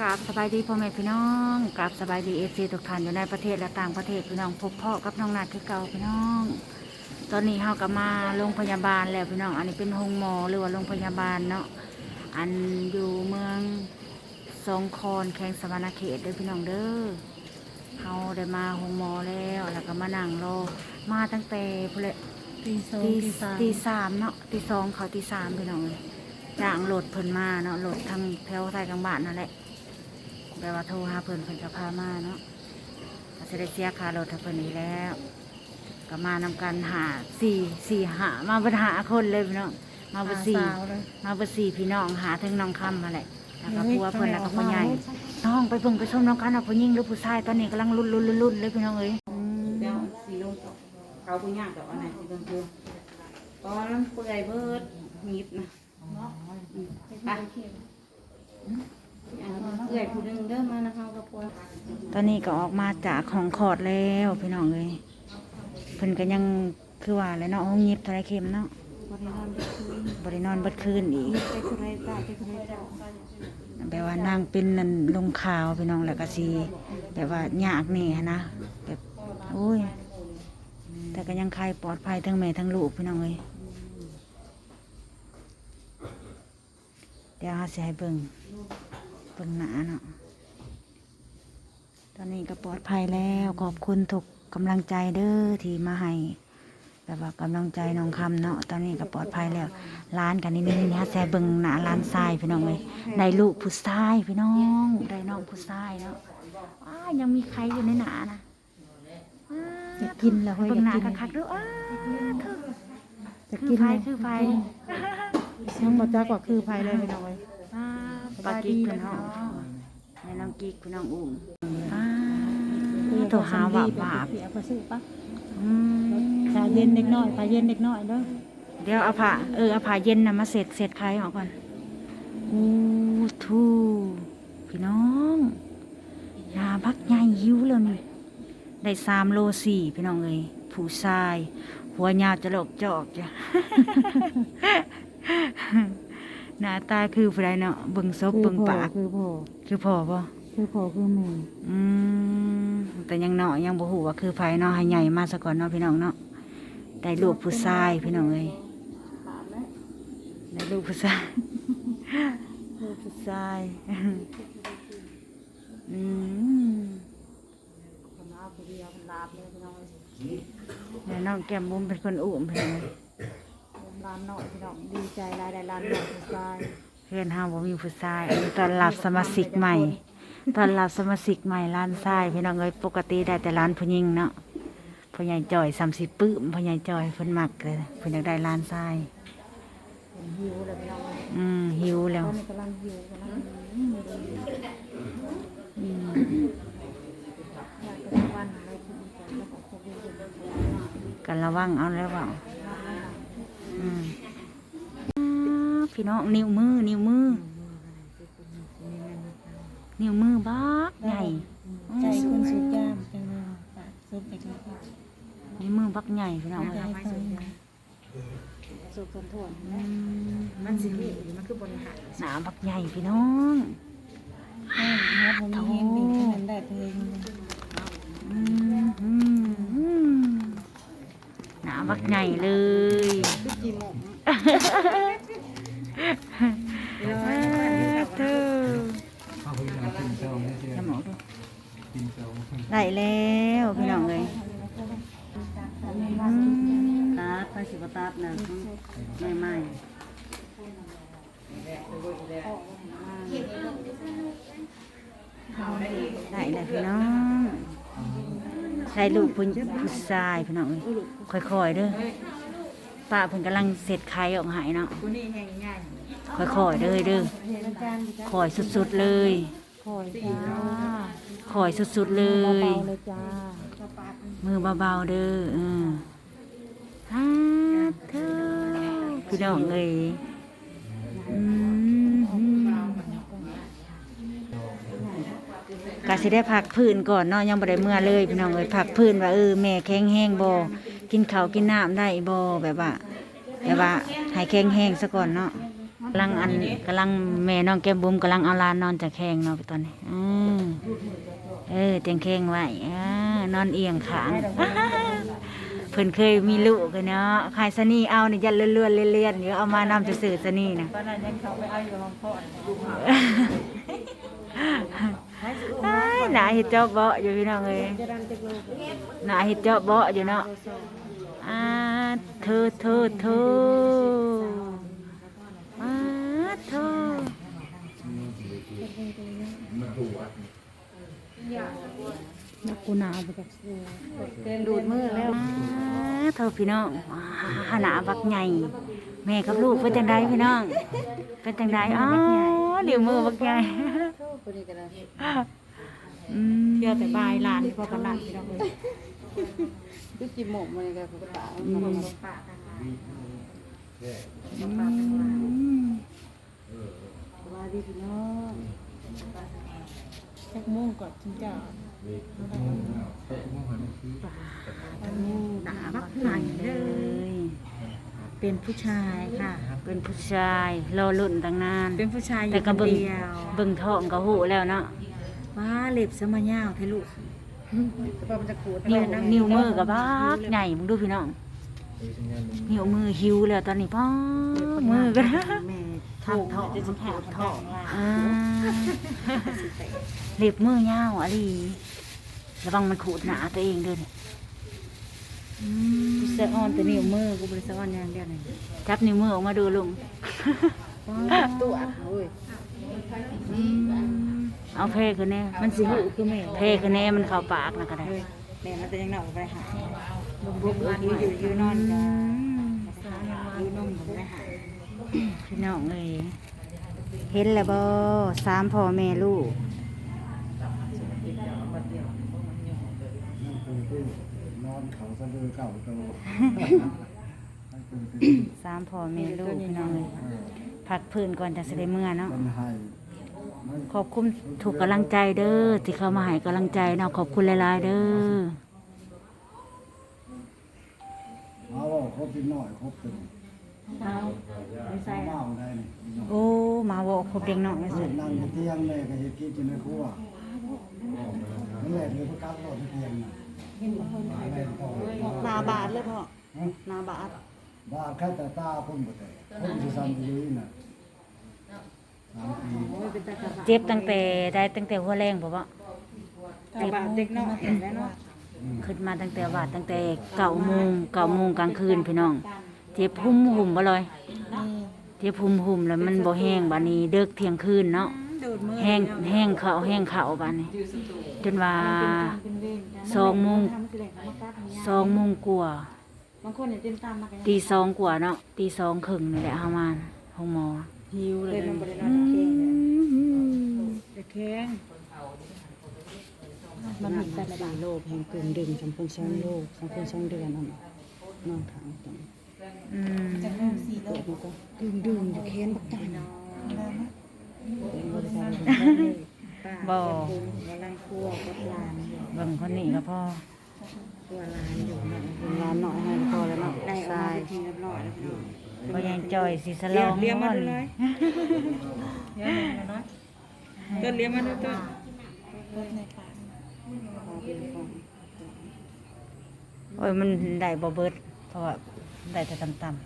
กราบสบายดีพ่อแม่พี่น้องกราบสบายดีเอฟซีทุกท่านอยู่ในประเทศและต่างประเทศพี่น้องพบพ่อกับน้องนาดคือเก่าพี่น้อง ตอนนี้เฮาก็มาโรงพยาบาลแล้วพี่น้อง อันนี้เป็นโรงหมอหรือว่าโรงพยาบาลเนาะอันอยู่เมืองสองคอนแข่งสวรรณเขตเด้อพี่น้องเด้อเฮาได้มาโรงหมอแล้ว แล้วก็มานั่งรอมาตั้งแต่พุ่นแหละตีสองตีตีสามตีสามเนาะตีสองเขาตีสามพี่น้องเลยจ้างรถเพิ่นมาเนาะรถทางแถวไทยกลางบ้านนั่นแหละ แปลว่าโทรหาเพิ่นเพิ่นจะพามาเนาะก็จะได้เสียค่ารถให้เพิ่นนี้แล้ว ก็มานำกันหาสี่สี่หามาเป็นหาคนเลยพี่น้องมาเป็นสี่ สาวเลย มาเป็นสี่พี่น้องหาถึงน้องคำมาแหละแล้วก็เฮ้ยพัวเพิ่นแล้วก็พ่อใหญ่ทำไมออกมาน้องไปเบิ่งไปชมน้องกันเอาผู้หญิงหรือผู้ชายตอนนี้กำลังลุ้นลุ้นลุ้นลุ้นเลยพี่น้องเอ้ยเดี๋ยวสีลงเขาปุญญากดอกอันไหนสีลงคือตอนนั้นเปื่อยเบิดมีบนะอืมไปอ่า เปื่อยผู้หนึงเดินมานะคะกับพวกตอนนี้ก็ออกมาจากของขอดแล้วพี่น้องเอ้ยเพิ่นก็ยังคือว่าแหล้วเนาะห้องเงียบทะเลเข็มเนาะบริโภคไปคืนบริโนอนเบัดคืนอีก ไปคือไรตาไปคือไรจ้าแบบว่านางเป็นนั่นลงข่าวพี่น้องแล้วก็สีแบบว่ายากนี่นนะแบบโอ้ย แต่ก็ยังใครปลอดภัยทั้งแม่ทั้งลูกพี่น้องเอ้ยเดี๋ยวเราสิให้เบิ่ง เบิ่งหนาเนาะตอนนี้ก็ปลอดภัยแล้วขอบคุณทุกกำลังใจเด้อที่มาให้แบบว่ากำลังใจน้องคำเนาะตอนนี้ก็ปลอดภัยแล้วร้านกันนี่นี่นี่ฮะแซ่เบิ่งหนาร้านทรายพี่น้องเลยได้ลูกผู้ชายพี่น้องได้น้องผู้ชายเนาะอ้ายังมีใครอยู่ในหนานะอ้าจะกินแล้วเฮ้ยเบิ่งหนาจะกินคักๆด้วยอ้าเธอจะคือกินไฟเลยคือไฟยังบ่จักว่าคือไผเลยพี่น้องเอ้ย ป้าปากิ๊กพี่น้องในน้องกิ๊กพี่น้องอุ้มป้าตัวหาว่าบาปเสียภาษีปะอืมชาเย็นเด็กน้อยชาเย็นเด็กน้อยเด้อเดี๋ยวเอาผ้าเออเอาผ้าเย็นนะมาเสร็จเสร็จใครออกก่อนโอ้ทูพี่น้องยาพักใหญ่หิวแล้วนี่ได้สามโลสี่พี่น้องเอ้ยผู้ชาย หัวยาวจะหลกจอกจ้ะ หน้าตาคือผู้ใดเนาะเบิ่งซบคือเบิ่งพ่อปาก คือพ่อคือพ่อป่ะคือพ่อคือแม่อืมแต่ยังเนาะยังบ่ฮู้ว่าคือไผเนาะให้ใหญ่มาซะก่อนเนาะพี่น้องเนาะได้ลูกผู้ชายพี่น้องเอ้ยได้ลูกผู้ชายลูกผู้ชายอืมแล้วน้องแก้มบุ้มเป็นคนอุ้มพี่น้อง ร้านน้อยพี่น้องดีใจหลายได้ร้านน้อยผู้ชายเพื่อนห้าบ่มีผู้ชายอันนี้ตอนรับสมาชิกใหม่ ตอนรับสมาชิกใหม่ร้านชายพี่น้องเอ้ยปกติได้แต่ร้านผู้หญิงเนาะพ่อใหญ่จอยสามสิบปื้มพ่อใหญ่จอยเพิ่นมักเลยเพิ่นอยากได้ร้านชาย เป็นหิวเลยพี่น้องเอ้ยอืมหิวแล้วตอนนี้กำลังหิวกำลังอืมอยากจะได้วันอะไรกินกันแล้วก็คงอยู่กันกันระวังเอาแล้วเปล่าอืมอ้า พี่น้องนิ้วมือ นิ้วมือ นิ้วมือบักใหญ่ใจคนสุดยามจังเลยปากสุดไปเลยนิ้วมือบักใหญ่พี่น้องใจเอ้ยไปสุดคนทนอืมมันสิมีมันคือบริหารหนาบักใหญ่พี่น้องครับผมมีเฮงดิ่งที่นั้นได้ตัวเองอืมอืมอืมหนาบักใหญ่เลยกี่โมง เธอ เอาไปยังกินเซลล์เนี่ยเชีย จะหมอดู กินเซลล์ได้แล้วพี่น้องเลยอืมตาไปสิบตาดนะไม่ไม่ได้แล้วพี่น้องได้ลูกผู้ผู้ชายพี่น้องเอ้ยค่อยๆเด้อป้าเพิ่นกำลังเสร็จไข่ออกใหายเนาะผู้นี้แห้งง่ายค่อยๆเด้อเด้อคอยสุดๆเลย คอยจ้าคอยสุดๆเลเบายๆเลยจ้ามือเบาๆเด้อเออฮ่าเธอพี่น้องเอ้ยอืมกะสิได้พักพื้นก่อนเนาะยังบ่ได้เมื่อเลยพี่น้องเอ้ยพักพื้นว่าเออแม่แข็งแห้งบ่กินข้าวกินน้ำได้บ่แบบว่าแบบว่าให้แข็งแห้งซะก่อนเนาะกำลังอันกำลังแม่น้องแก้มบุ้มกำลังเอาลานนอนจากแข้งเนาะไปตอนนี้อืมเออเตียงแข้งไว้อ่านอนเอียงขางเพิ่นเคยมีลูกกันเนาะใครสนี่เอานี่จะเลื่อนๆเลี่ยนๆเดี๋ยวเอามานำจะสื่อสนี่นะตอนนั้นยังเขาไปเอาอยู่ห้องพ่ออ้ายหนาเห็ดเจาะเบาอยู่พี่น้องเอ้ยจะดันจะโลกหนาเห็ดเจาะเบาอยู่เนาะอ่าเธอเธอเธอ เธอนักกูหนาวไปจากดูดมือแล้วเธอพี่น้องหาหนาบักใหญ่ แม่กับลูกเป็นจังไดพี่น้อง เป็นจังไดอ๋อเดี๋ยวมือบักใหญ่อืมเที่ยวแต่บายลานพอกันลานพี่น้องเลยคือจิหมกมันก็คือป่ามันก็ป่าอืมสวัสดี พี่น้องสักโมงก่อนถึงจะหนาบักใหญ่เลย เป็นผู้ชายค่ะ เป็นผู้ชายรอลุ่นตั้งนานเป็นผู้ชายอแต่ยู่คก็นเบิ่งเดียวเบิ่งท้องก็หูแล้วเนาะว้าเล็บสมัยยาวเทลูกแต่ว่ามันจะขูดนิ้วนิ้วมือกับบักใหญ่มึงดูพี่น้อง นิ้วมือหิวแล้วตอนนี้พ่อมือก็แม่ทำท้องจะขูดท้องอ่าเล็บมือยาวอะลีระวังมันขูดหนาตัวเองเด้วยอืมเสื้ออ่อนแต่นิ้วมือกูบริสุทธิ์อ่อนอย่างเดียวเลยจับนิ้วมือออกมาดูลุงตัวเฮ้ยอืมเอาเพคือแน่มันสิหูคือแม่เพคือแน่มันเข้าปากนะก็ได้เฮ้ยแม่มันจะยังหนอกไปหา บุกบุกอยู่อยู่อยู่นอนกันอยู่นมกับไปหาพี่น้องเอ้ยเห็นแล้วบ่สามพ่อแม่ลูกนอนเขาสะดือเก่าโตสามพ่อแม่ลูกพี่น้องเอ้ยพักพื้นก่อนจะเสได็จเมื่อเนาะเป็นไห้ไม่ขอบคุณถูกกำลังใจเด้อที่เข้ามาให้กำลังใจเนาะขอบคุณหลายๆเด้อ ครบเป็นน้อยครบเป็นไม่ใส่เมาได้นี่โอ้มาบอกครบเด็กน้องไม่ลูใส่กนั่งอยู่เตียงแม่ก็เฮ็ดกินอยู่ในครัวนั่นแหละเลยประกันรถที่เตียงน่ะอะไรต่อนาบาทเลยพ่อนาบาทบ้าแค่แต่ตาคนบ่แต่คนที่ซ้ำอยู่นี่น่ะสามปีโอ้ยเป็นตากระบะเจ็บตั้งแต่ได้ตั้งแต่หัวแรงบอกว่ากระบะเด็กน้อยเห็นแล้วเนาะ ขึ้นมาตั้งแต่ว่าตั้งแต่เก้าโมงเก้าโมงกลางคืนพี่น้องเจ็บหุ่มหุ่มบ่เลยเจ็บหุ่มหุ่มแล้วมันบ่แห้งบัดนี้เดึกเที่ยงคืนเนาะดูดมือแห้งแห้งเขาแห้งเขาบัดนี้จนว่าเป็นเวรกันสองโมงทำแสดงกรรมการทำงานสองโมงกว่าบางคนเนี่ยเต้นตามมากันตีสองกว่าเนาะตีสองครึ่งนี่แหละเฮามาห้องหมอหิวเลยมันบริโภคเค้งเลยเค้ง มันมีแต่ละโลกแห่งกึ่งดึงสองคนสองโลกสองคนสองเดือนนั่นนอนขังตรงอืมเปิดมันก็ดึงดึงอยู่เค้นบักจันบริษัทป้าเก็บกำลังคั่วกับลานเบิ่งคนนี้ก็พอคั่วลานอยู่เนาะเป็นลานหน่อยให้พอแล้วเนาะได้ทีเรียบร้อยแล้วยังจอยสิสลองเรียกมาดูเลยเรียกมาดูต้นเรียกมาดูต้นต้นในป่า โอ้ยมันได้บ่เบิดเพราะว่าได้แต่ต่ำๆ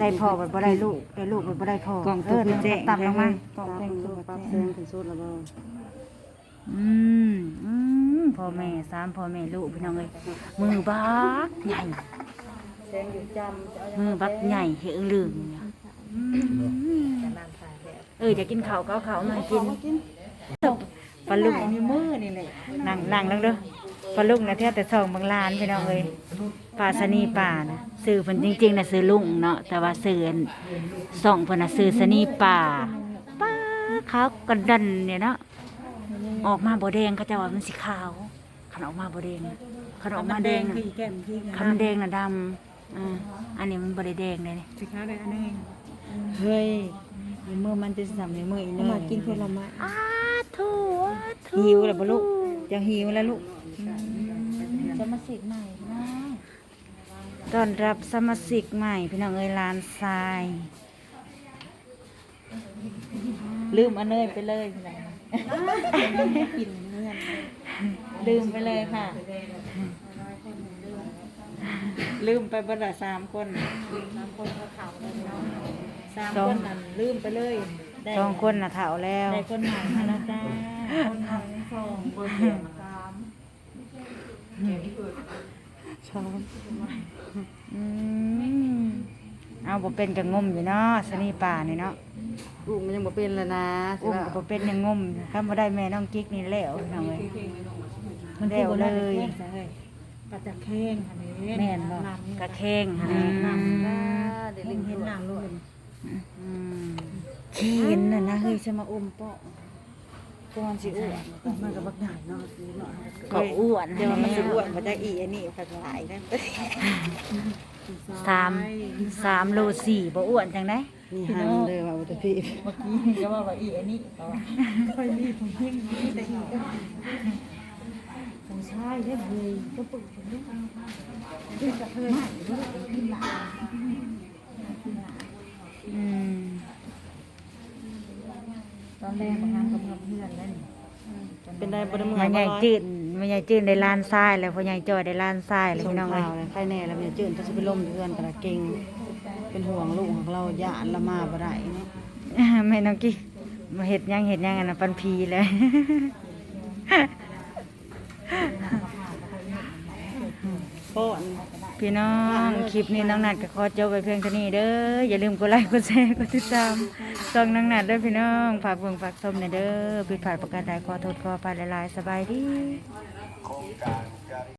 ได้พ่อบ่ได้ลูกได้ลูกบ่ได้พ่อกล่องเอตัวอแจ้งต่ำๆลงมากล่องแต่งตัวปรับแซงถึงสุดแล้วบ่อืมอืมพ่อแม่สามพ่อแม่ลูกพี่น้องเอ้ยมือบักใหญ่แซงอยู่จำจะเอามือบักใหญ่เหือลืมเนี่ยเออจะกินข้าวก็เอาข้าวมาให้กิน ปลาลูกมีมือนี่แหละนั่งนั่งแล้วเด้อปลาลูกนะเที่ยวแต่ซองบางลานพี่น้องเอ้ยปลาสนีป่านะซื้อเพิ่นจริงๆนะซื้อลุงเนาะแต่ว่าซื้ออันส่องเพิ่นน่ะซื้อสนีป่าป้าขาวกระดันเนี่ยเนาะออกมาบ่แดงเขาจะว่ามันสีขาวขันออกมาบ่แดงขันออกมาแดงคือแก้มที่คันมันแดงน่ะดำอ่าอันนี้มันบ่ได้แดงเลยนี่สิค้าได้อันนี้เฮ้ยในมือมันจะสับในมืออีเนอมากินผลไม้ อ้าถูถูหิวแล้วบ่ลูกจะหิวแล้วลูกจะมาสิใหม่นะต้อนรับสมาชิกใหม่ พี่น้องเอ้ยลานทราย ลืมอันเนยไปเลยพี่น้องกินเงื่อนลืมไปเลยค่ะ ลืมไปเบดละสามคนสามคนเขาเข่าเลยเนาะสามคนนั่นลืมไปเลย ได้สองคนน่ะเฒ่าแล้วได้คนหายมาแล้วจ้าคนหายสองเบอร์เดียวสามสองอืมเอาบ่เป็นจะงมอยู่เนาะสนีป่านี่เนาะอุ้มมันยังบ่เป็นแล้วนะสิอุ้มว่าก็บ่เป็นยังงมถ้าบ่ได้แม่น้องกิ๊กนี่แล้วพี่น้องเอ้ยแล้วเลยก็จะแข้งอันนี้แม่นบ่กระเข่งหั่นอืแหละมเดี๋ยวลืมเห็นหนังลูกอืม เห็นน่ะนะเฮ้ยจะมาอุ้มเปาะก่อนสิอ้วนมันก็บักใหญ่เนาะสีเนาะก็อ้วนเดี๋ยวมันสิอ้วนบ่ได้อีอันนี้ผัดหลายนะสามสามโลสี่บ่อ้วนจังได๋นี่หันเลยว่าแต่พี่เมื่อกี้ก็ว่าว่าอีอันนี้ก็ว่าค่อยรีบผมเพ่งนี่แต่อีกก็ผมใช่ได้เลยก็ปึกผมด้วยด้วยกระเทยด้วยขึ้นหลัง อืม ตอนแรกมาทำกับเพื่อนนั่น เป็นได้บ่ได้มือแม่ใหญ่จืดแม่ใหญ่จืดได้ล้านทรายแล้วพ่อใหญ่จอยได้ล้านทรายแล้วส่งพี่น้องเอ้ข่าวยเลยใครแน่แล้วเนี่ยจื่นจะสิไปล่มเพื่อนกระเก่งเป็นห่วงลูกของเราย่านละมาบ่ได้เนาะแม่น้องกิ๊กมาเห็ดหยังเห็ดหยังอันนั้นปันพีเลยป้อนพี่น้อง คลิปนี้น้องนัดก็ขอจบไปเพียงเท่านี้เด้ออย่าลืมกดไลค์กดแชร์กดติดตาม ซองนั่งนัดเด้อพี่น้องฝากเบิ่งฝากชมหน่อยเด้อผิดพลาดประการใดขอโทษขออภัยหลายๆสบายดี